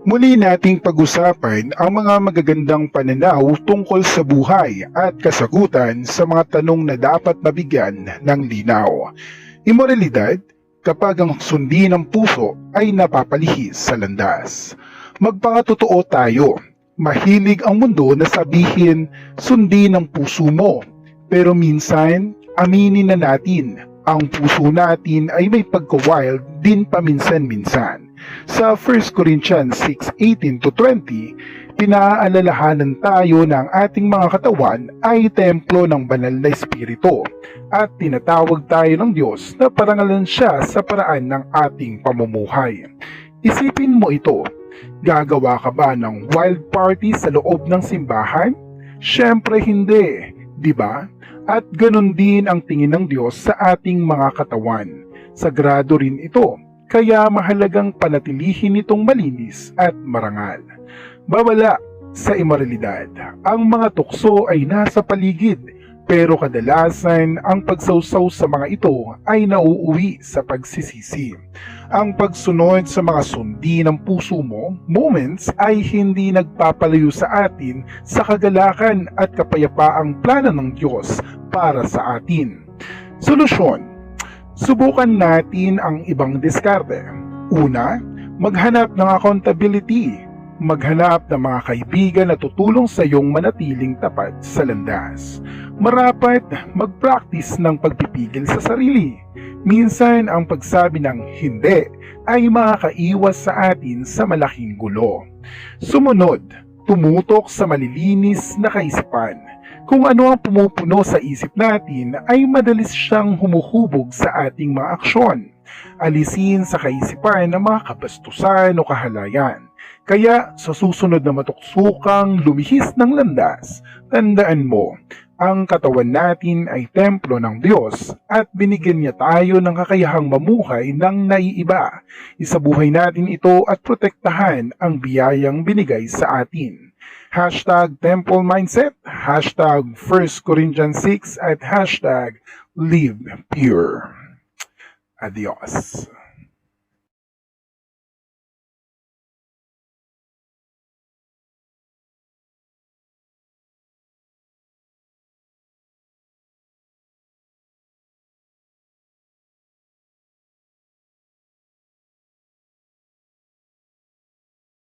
Muli nating pag-usapan ang mga magagandang pananaw tungkol sa buhay at kasagutan sa mga tanong na dapat mabigyan ng linaw. Imoralidad kapag ang sundi ng puso ay napapalihis sa landas. Magpakatotoo tayo. Mahilig ang mundo na sabihin, sundi ng puso mo. Pero minsan, aminin na natin, ang puso natin ay may pagka-wild din paminsan-minsan. Sa 1 Corinthians 6:18 to 20, pinaalalahanan tayo ng ating mga katawan ay templo ng banal na espiritu at tinatawag tayo ng Diyos na parangalan siya sa paraan ng ating pamumuhay. Isipin mo ito, gagawa ka ba ng wild party sa loob ng simbahan? Siyempre hindi, di ba? At ganun din ang tingin ng Diyos sa ating mga katawan. Sagrado rin ito kaya mahalagang panatilihin itong malinis at marangal. Babala sa imoralidad, ang mga tukso ay nasa paligid pero kadalasan ang pagsawsaw sa mga ito ay nauuwi sa pagsisisi. Ang pagsunod sa mga sundi ng puso mo, moments ay hindi nagpapalayo sa atin sa kagalakan at kapayapaang plano ng Diyos para sa atin. Solusyon Subukan natin ang ibang diskarte. Una, maghanap ng accountability. Maghanap ng mga kaibigan na tutulong sa iyong manatiling tapat sa landas. Marapat, mag-practice ng pagpipigil sa sarili. Minsan ang pagsabi ng hindi ay makakaiwas sa atin sa malaking gulo. Sumunod, tumutok sa malilinis na kaisipan kung ano ang pumupuno sa isip natin ay madalis siyang humuhubog sa ating mga aksyon. Alisin sa kaisipan ang mga kabastusan o kahalayan. Kaya sa susunod na matuksukang lumihis ng landas, tandaan mo, ang katawan natin ay templo ng Diyos at binigyan niya tayo ng kakayahang mamuhay ng naiiba. Isabuhay natin ito at protektahan ang biyayang binigay sa atin hashtag Temple Mindset, hashtag 1 Corinthians 6, at hashtag Live Pure. Adios.